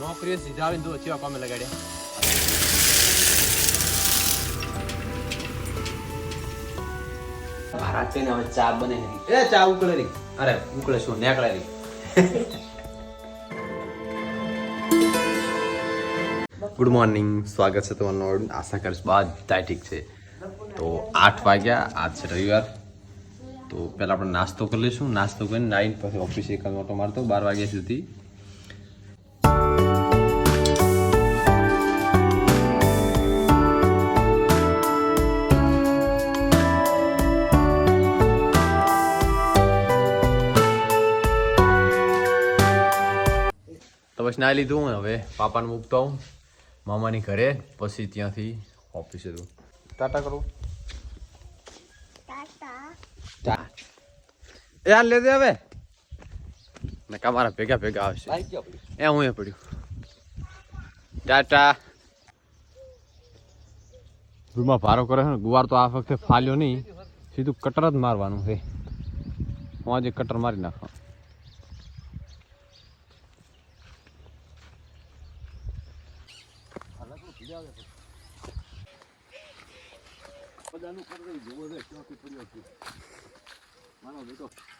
નોકરીએ સીધા આવીને તો ચેવા કામે લગાડ્યા. ભારત ને હવે ચા બને છે. એ ચા ઉકળે રહી અરે ઉકળે શું? નેકળે રહી ગુડ મોર્નિંગ સ્વાગત છે તમારું આશા કરીશ બધા ઠીક છે. તો આઠ વાગ્યા આજ છે રવિવાર. તો પહેલાં આપણે નાસ્તો કરી લઈશું. નાસ્તો કરીને નાઈન પછી ઓફિસે એક ઓટો મારતો, બાર વાગ્યા સુધી. તો બસ ના લીધું હવે. પાપાને મૂકતો હું મામાની ઘરે, પછી ત્યાંથી ઓફિસે ટાટા કરું. એ આ લેજે હવે. ને મારા ભેગા ભેગા આવશે. એ હું એ પડ્યું. ટાટા. રૂમમાં ભારો કરે છે ને ગુવાર તો આ વખતે ફાલ્યો નહીં. સીધું કટર જ મારવાનું છે. હું આજે કટર મારી નાખવા. હોવે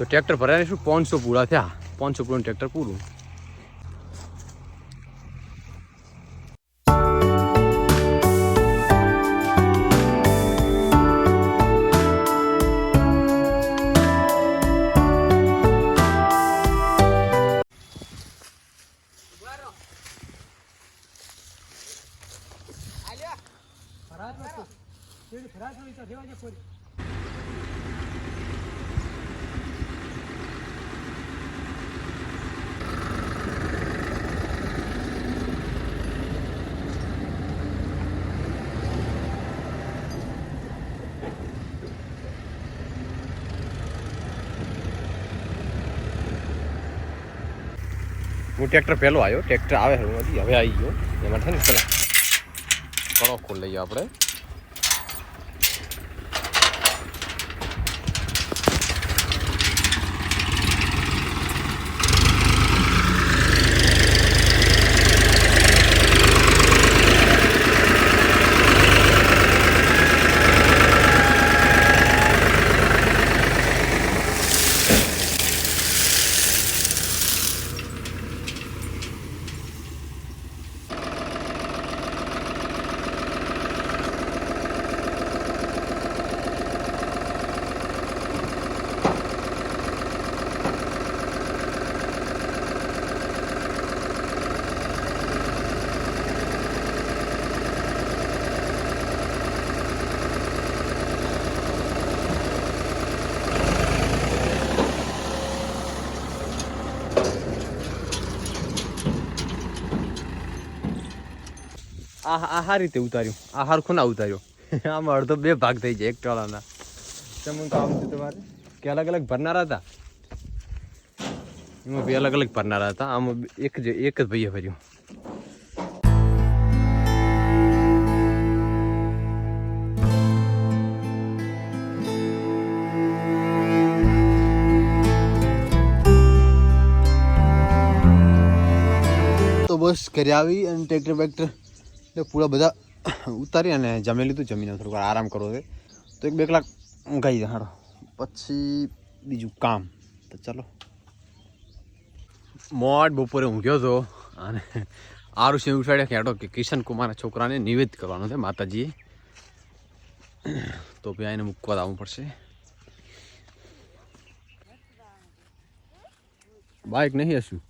તો ટ્રેક્ટર ભરાય શું પાંચસો પૂરા થયા? પાંચસો પૂરું ટ્રેક્ટર પૂરું. હું ટ્રેક્ટર પહેલો આવ્યો, ટ્રેક્ટર આવે હવે નથી હવે આવી ગયો. એમાં છે ને પેલા કણો ખોલ લઈએ આપણે. આ આ રીતે ઉતાર્યું. આ હારખું ના ઉતાર્યો. આમાં અડધો બે ભાગ થઈ જાય એક ટોળાના તમને કામ હતું તમારે. કે અલગ અલગ ભરનારા હતા? એમાં બે અલગ અલગ ભરનારા હતા. આમાં એક જ એક જ ભાઈએ ભર્યું. તો બસ કરી આવી અને ટ્રેક્ટર બેક્ટર એટલે પૂરા બધા ઉતારી અને જમી લીધું જમીને થોડુંક આરામ કરવો છે. તો એક બે કલાક ઊંઘાઈ જાય પછી બીજું કામ. તો ચાલો. મોડ બપોરે ઊંઘ્યો હતો અને આરું સિંહ ઉઠાડ્યા ખેડો કે કિશન કુમારના છોકરાને નિવેદ કરવાનો છે માતાજીએ. તો ભાઈ એને મૂકવા આવવું પડશે. બાઇક નહીં હશું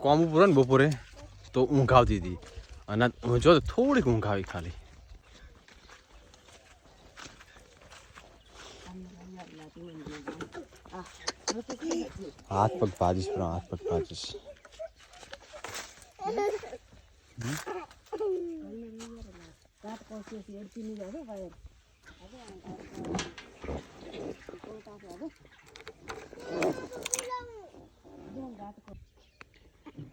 કોમ ઉપર ને બપોરે તો ઊંઘ આવતી હતી અને હું જો તો થોડીક ઊંઘ આવી ખાલી હાથ પગ ભાજીશ પણ હાથ પગ ભાજીશ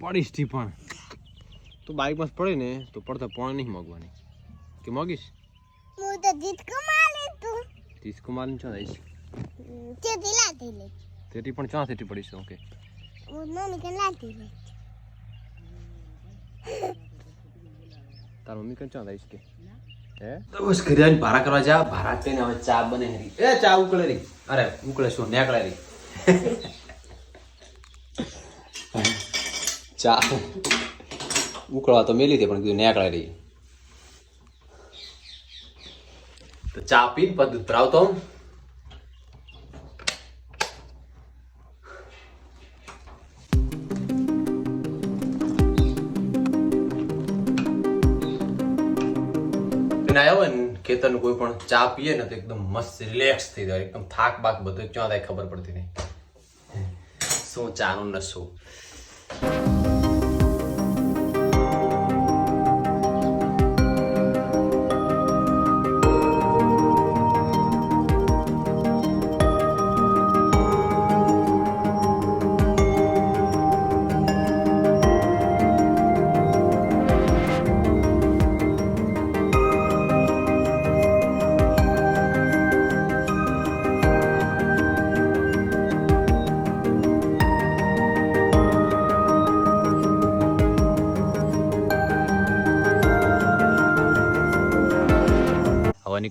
પડીશથી પણ. તું બાઇકમાં પડે ને તો પડતા પણ નહીં મગવાની કે મગીશ હું તો જીતકો માલી તું જીતકો માલી છો દઈશ તે દિલા દિલે તેટી પણ ચા તેટી પડીશ? ઓકે. હું મમ્મી કે લાતી લે. તાર મમ્મી કે ચા દઈશ કે? હે? તો બસ ઘરે આવીને ભારા કરવા જા. ભારા તેને હવે ચા બને હરી એ ચા ઉકળે રહી અરે ઉકળે શું? નેકળે રહી ચા. ઉકળવા તો મેલી હતી, પણ કીધું નેકળે રહી તો ચા પીને પદ દૂધ ભરાવતો આવ્યો ને, ખેતરનું કોઈ પણ ચા પીએ ને તો એકદમ મસ્ત રિલેક્સ થઈ જાય, એકદમ થાક બાક બધું ક્યાં થાય ખબર પડતી નહીં. શું ચાનું નશો. હવે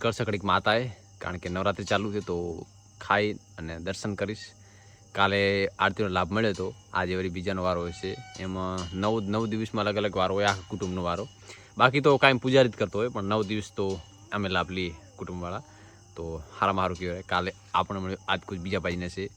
નીકળશે કડીક માતાએ, કારણ કે નવરાત્રિ ચાલુ છે તો ખાઈ અને દર્શન કરીશ. કાલે આરતીનો લાભ મળ્યો તો આજે વળી બીજાનો વારો હોય છે. એમાં નવ નવ દિવસમાં અલગ અલગ વારો હોય, આખા કુટુંબનો વારો. બાકી તો કાંઈ પૂજારી જ કરતો હોય, પણ નવ દિવસ તો અમે લાભ લઈએ કુટુંબવાળા. તો હારામાં સારું કહેવાય. કાલે આપણે મળ્યું આજ કોઈ બીજા ભાઈને છે.